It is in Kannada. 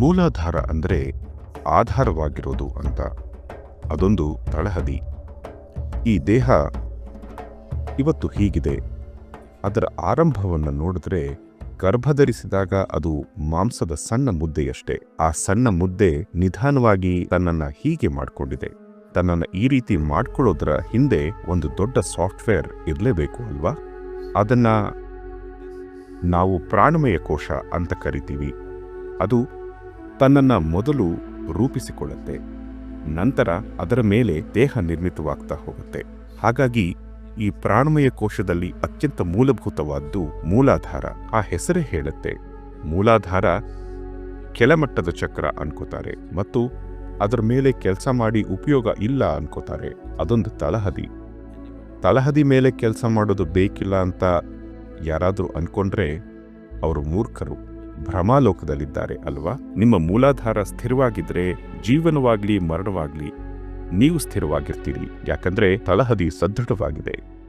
ಮೂಲಾಧಾರ ಅಂದರೆ ಆಧಾರವಾಗಿರೋದು ಅಂತ. ಅದೊಂದು ತಳಹದಿ. ಈ ದೇಹ ಇವತ್ತು ಹೀಗಿದೆ. ಅದರ ಆರಂಭವನ್ನು ನೋಡಿದ್ರೆ ಗರ್ಭಧರಿಸಿದಾಗ ಅದು ಮಾಂಸದ ಸಣ್ಣ ಮುದ್ದೆಯಷ್ಟೇ. ಆ ಸಣ್ಣ ಮುದ್ದೆ ನಿಧಾನವಾಗಿ ತನ್ನನ್ನು ಹೀಗೆ ಮಾಡಿಕೊಂಡಿದೆ. ತನ್ನನ್ನು ಈ ರೀತಿ ಮಾಡ್ಕೊಳ್ಳೋದ್ರ ಹಿಂದೆ ಒಂದು ದೊಡ್ಡ ಸಾಫ್ಟ್ವೇರ್ ಇರಲೇಬೇಕು ಅಲ್ವಾ? ಅದನ್ನು ನಾವು ಪ್ರಾಣಮಯ ಕೋಶ ಅಂತ ಕರಿತೀವಿ. ಅದು ತನ್ನನ್ನು ಮೊದಲು ರೂಪಿಸಿಕೊಳ್ಳುತ್ತೆ. ನಂತರ ಅದರ ಮೇಲೆ ದೇಹ ನಿರ್ಮಿತವಾಗ್ತಾ ಹೋಗುತ್ತೆ. ಹಾಗಾಗಿ ಈ ಪ್ರಾಣಮಯ ಕೋಶದಲ್ಲಿ ಅತ್ಯಂತ ಮೂಲಭೂತವಾದ್ದು ಮೂಲಾಧಾರ. ಆ ಹೆಸರೇ ಹೇಳುತ್ತೆ. ಮೂಲಾಧಾರ ಕೆಳಮಟ್ಟದ ಚಕ್ರ ಅನ್ಕೋತಾರೆ ಮತ್ತು ಅದರ ಮೇಲೆ ಕೆಲಸ ಮಾಡಿ ಉಪಯೋಗ ಇಲ್ಲ ಅನ್ಕೋತಾರೆ. ಅದೊಂದು ತಳಹದಿ. ತಳಹದಿ ಮೇಲೆ ಕೆಲಸ ಮಾಡೋದು ಬೇಕಿಲ್ಲ ಅಂತ ಯಾರಾದರೂ ಅನ್ಕೊಂಡ್ರೆ ಅವರು ಮೂರ್ಖರು. ಭ್ರಮಾಲೋಕದಲ್ಲಿದ್ದಾರೆ ಅಲ್ವಾ? ನಿಮ್ಮ ಮೂಲಾಧಾರ ಸ್ಥಿರವಾಗಿದ್ರೆ ಜೀವನವಾಗ್ಲಿ ಮರಣವಾಗ್ಲಿ ನೀವು ಸ್ಥಿರವಾಗಿರ್ತೀರಿ. ಯಾಕಂದ್ರೆ ತಳಹದಿ ಸದೃಢವಾಗಿದೆ.